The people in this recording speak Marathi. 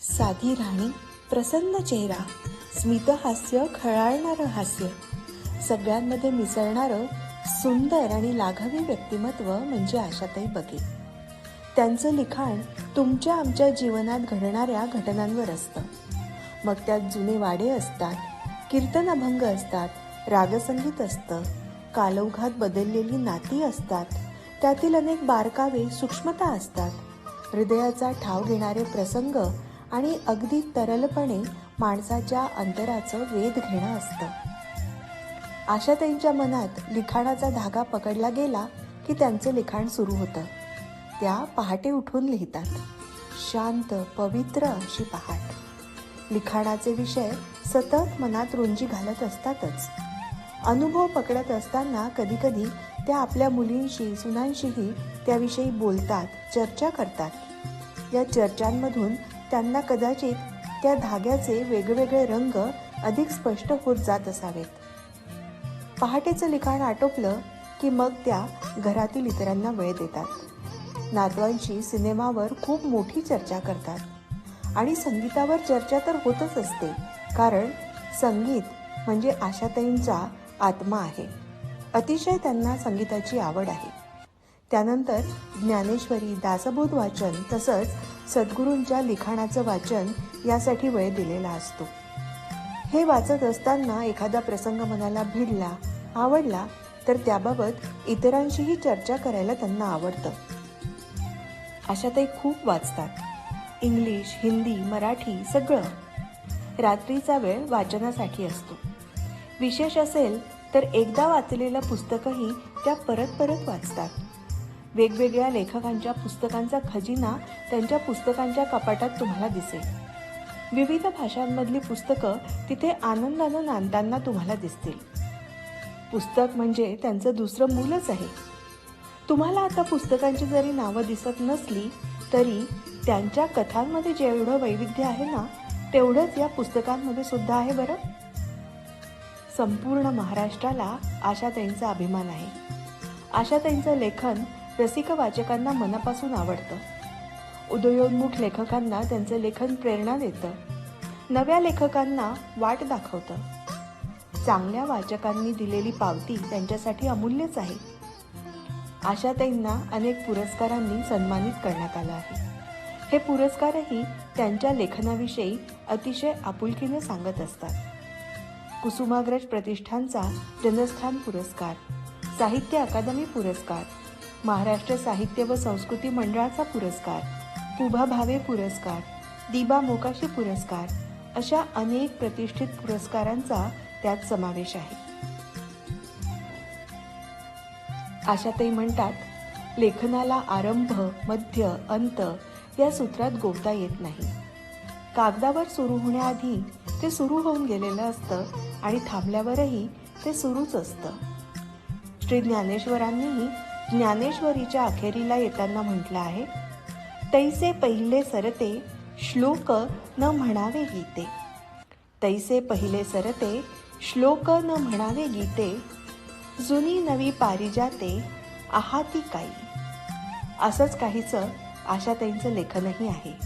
साधी राहणी प्रसन्न चेहरा स्मितहास्य खळाळणारं हास्य. सगळ्यांमध्ये मिसळणारं सुंदर आणि लाघवी व्यक्तिमत्व म्हणजे आशाताई बघे. त्यांचं लिखाण तुमच्या आमच्या जीवनात घडणाऱ्या घटनांवर असतं. मग त्यात जुने वाडे असतात कीर्तन अभंग असतात रागसंगीत असतं कालौघात बदललेली नाती असतात त्यातील अनेक बारकावे सूक्ष्मता असतात. हृदयाचा ठाव घेणारे प्रसंग आणि अगदी तरलपणे माणसाच्या अंतराचं वेध घेणं असतं. आशाताईंच्या मनात लिखाणाचा धागा पकडला गेला की त्यांचं लिखाण सुरू होतं. त्या पहाटे उठून लिहितात शांत पवित्र अशी पहाट. लिखाणाचे विषय सतत मनात रुंजी घालत असतातच. अनुभव पकडत असताना कधीकधी त्या आपल्या मुलींशी सुनांशीही त्याविषयी बोलतात चर्चा करतात. या चर्चांमधून त्यांना कदाचित त्या धाग्याचे वेगवेगळे रंग अधिक स्पष्ट होत जात असावेत. पहाटेचं लिखाण आटोपलं की मग त्या घरातील इतरांना वेळ देतात. नातवांशी सिनेमावर खूप मोठी चर्चा करतात. आणि संगीतावर चर्चा तर होतच असते कारण संगीत म्हणजे आशाताईंचा आत्मा आहे. अतिशय त्यांना संगीताची आवड आहे. त्यानंतर ज्ञानेश्वरी दासबोध वाचन तसंच सद्गुरूंच्या लिखाणाचं वाचन यासाठी वेळ दिलेला असतो. हे वाचत असताना एखादा प्रसंग मनाला भिडला आवडला तर त्याबाबत इतरांशीही चर्चा करायला त्यांना आवडतं. अशा ते खूप वाचतात. इंग्लिश हिंदी मराठी सगळं. रात्रीचा वेळ वाचनासाठी असतो. विशेष असेल तर एकदा वाचलेलं पुस्तकही त्या परत परत वाचतात. वेगवेगळ्या लेखकांच्या पुस्तकांचा खजिना त्यांच्या पुस्तकांच्या कपाटात तुम्हाला दिसेल. विविध भाषांमधली पुस्तकं तिथे आनंदानं नांदताना तुम्हाला दिसतील. पुस्तक म्हणजे त्यांचं दुसरं मूलच आहे. तुम्हाला आता पुस्तकांची जरी नावं दिसत नसली तरी त्यांच्या कथांमध्ये जेवढं वैविध्य आहे ना तेवढंच या पुस्तकांमध्ये सुद्धा आहे बरं. संपूर्ण महाराष्ट्राला आशाताईंचा अभिमान आहे. आशाताईंचं लेखन रसिक वाचकांना मनापासून आवडतं. उदयोन्मुख लेखकांना त्यांचं लेखन प्रेरणा देतं. नव्या लेखकांना वाट दाखवतं. चांगल्या वाचकांनी दिलेली पावती त्यांच्यासाठी अमूल्यच आहे. आशाताईंना अनेक पुरस्कारांनी सन्मानित करण्यात आलं आहे. हे पुरस्कारही त्यांच्या लेखनाविषयी अतिशय आपुलकीने सांगत असतात. कुसुमाग्रज प्रतिष्ठानचा जनस्थान पुरस्कार साहित्य अकादमी पुरस्कार महाराष्ट्र साहित्य व संस्कृती मंडळाचा पुरस्कार पुभा भावे पुरस्कार दिबा मोकाशी पुरस्कार अशा अनेक प्रतिष्ठित पुरस्कारांचा त्यात समावेश आहे. आशाताई म्हणतात लेखनाला आरंभ मध्य अंत या सूत्रात गोवता येत नाही. कागदावर सुरू होण्याआधी ते सुरू होऊन गेलेलं असतं आणि थांबल्यावरही ते सुरूच असतं. श्री ज्ञानेश्वरांनीही ज्ञानेश्वरीच्या अखेरीला येताना म्हटलं आहे तैसे पहिले सरते श्लोक न म्हणावे गीते. तैसे पहिले सरते श्लोक न म्हणावे गीते जुनी नवी पारिजाते आहाती काही. असंच काहीचं आशाताईंचं लेखनही आहे.